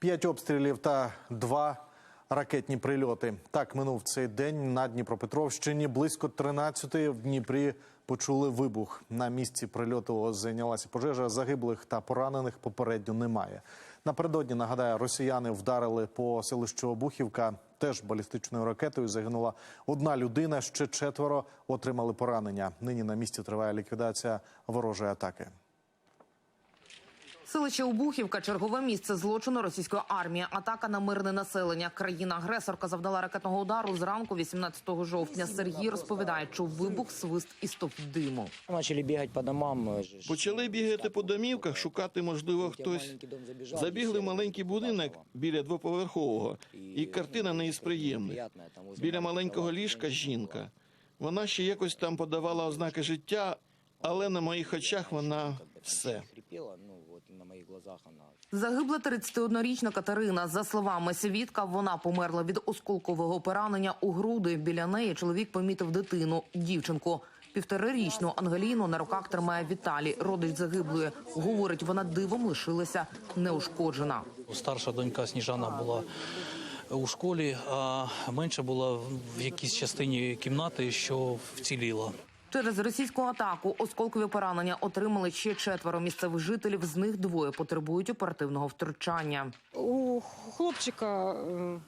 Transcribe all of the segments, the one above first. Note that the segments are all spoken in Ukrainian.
П'ять обстрілів та два ракетні прильоти. Так минув цей день на Дніпропетровщині. Близько 13-ї в Дніпрі почули вибух. На місці прильоту зайнялася пожежа. Загиблих та поранених попередньо немає. Напередодні нагадаю, росіяни вдарили по селищу Обухівка. Теж балістичною ракетою загинула одна людина. Ще четверо отримали поранення. Нині на місці триває ліквідація ворожої атаки. Селище Обухівка – чергове місце злочину російської армії. Атака на мирне населення. Країна-агресорка завдала ракетного удару зранку 18 жовтня. Сергій розповідає, що вибух, свист і стовп диму. Почали бігати по домам. е, Почали бігати по домівках, шукати, можливо, хтось. Забігли в маленький будинок біля двоповерхового, і картина не із приємних. Біля маленького ліжка жінка. Вона ще якось там подавала ознаки життя, але на моїх очах вона все. Ну вот на моїх глазах вона. Загибла 31-річна Катерина. За словами свідка, вона померла від осколкового поранення у груди. Біля неї чоловік помітив дитину, дівчинку. Півторарічну Ангеліну на руках тримає Віталій, родич загиблої. Говорить, вона дивом лишилася неушкоджена. Старша донька Сніжана була у школі, а менша була в якійсь частині кімнати, що вціліла. Через російську атаку осколкові поранення отримали ще четверо місцевих жителів. З них двоє потребують оперативного втручання. У хлопчика е,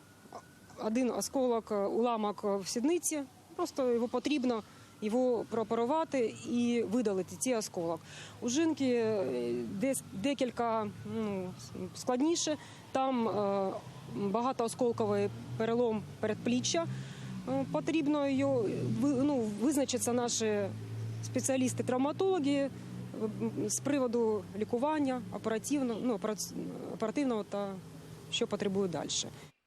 один осколок, е, уламок в сідниці. Просто його потрібно його прооперувати і видалити цей осколок. У жінки е, десь декілька ну, складніше. Там е, багатоосколковий перелом передпліччя. Е, Потрібно ну, визначаться наші спеціалісти-травматологи е, з приводу лікування оперативного, ну, оперативного та що потребує далі.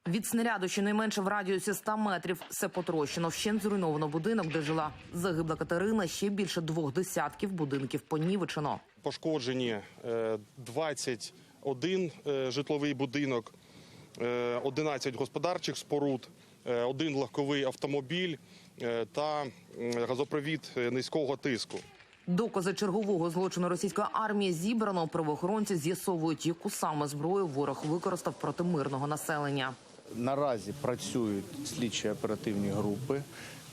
Від снаряду щонайменше в радіусі 100 метрів все потрощено. Вщент зруйновано будинок, де жила загибла Катерина. Ще більше двох десятків будинків понівечено. пошкоджені е, 21 е, житловий будинок, е, 11 господарчих споруд, один легковий автомобіль е, та газопровід е, низького тиску. Докази чергового злочину російської армії зібрано. Правоохоронці з'ясовують, яку саме зброю ворог використав проти мирного населення. Наразі працюють слідчі оперативні групи,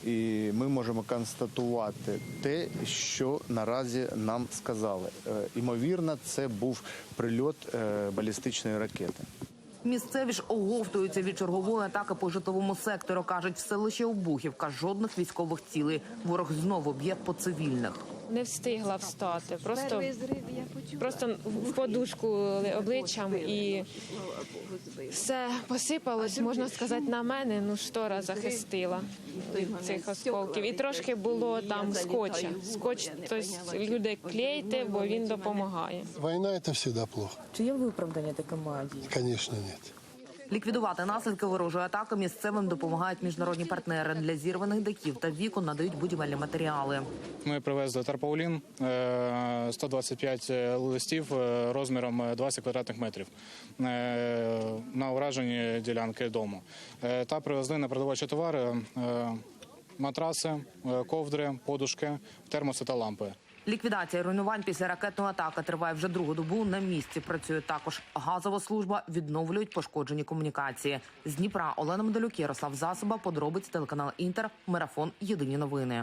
і ми можемо констатувати те, що наразі нам сказали. Е, Імовірно, це був прильот е, балістичної ракети. Місцеві ж оговтуються від чергової атаки по житловому сектору. кажуть, в селищі Обухівка жодних військових цілей. Ворог знову б'є по цивільних. Не встигла встати. Просто, просто в подушку обличчям і все посипалось, можна сказати, на мене. Ну, штора захистила від цих осколків. І трошки було там скотча. Скотч, тобто люди клейте, бо він допомагає. Война это всегда плохо. Чи є виправдання такому дії? Конечно, нет. Ліквідувати наслідки ворожої атаки місцевим допомагають міжнародні партнери. Для зірваних дахів та вікон надають будівельні матеріали. Ми привезли тарпаулін е, 125 листів е, розміром е, 20 квадратних метрів е, на уражені ділянки дому. Е, Та привезли на продовольчі товари е, матраси, е, ковдри, подушки, термоси та лампи. Ліквідація руйнувань після ракетної атаки триває вже другу добу. На місці працює також газова служба. Відновлюють пошкоджені комунікації. З Дніпра Олена Медалюк, Ярослав Засоба, подробиць телеканал Інтер, марафон. Єдині новини.